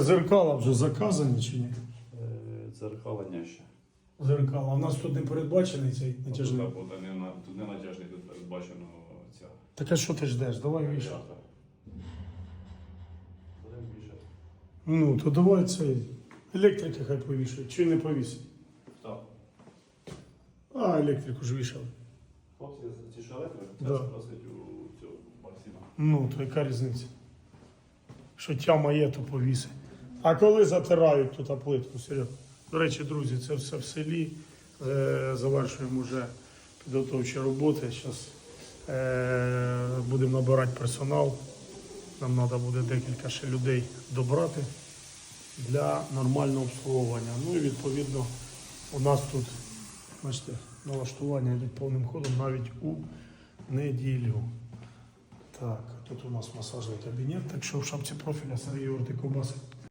Зеркала вже заказані чи ні? Е, Дзеркалення ще. Зеркала. А в нас тут не передбачений цей натяжний. Тут, не, на- тут не натяжний, тут передбачено ця. Так а що ти ждеш? Давай вішай. П'ята. Будемо більше. Ну, то давай цей. Електрики хай повішають. Чи не повісить? Так. А, електрику ж вішали. Хлопці, ці шаретри, це Да. просить у цього Максима. Ну, то яка різниця? Що тяма є, то повіси. А коли затирають тут плитку, Серега? До речі, друзі, це все в селі. Е, завершуємо вже підготовчі роботи. Зараз е, будемо набирати персонал. Нам треба буде декілька ще людей добрати для нормального обслуговування. Ну і відповідно у нас тут, бачите, налаштування йдуть повним ходом навіть у неділю. Так, тут у нас масажний кабінет, так що в шапці профіля Сергій Орти Ковбаси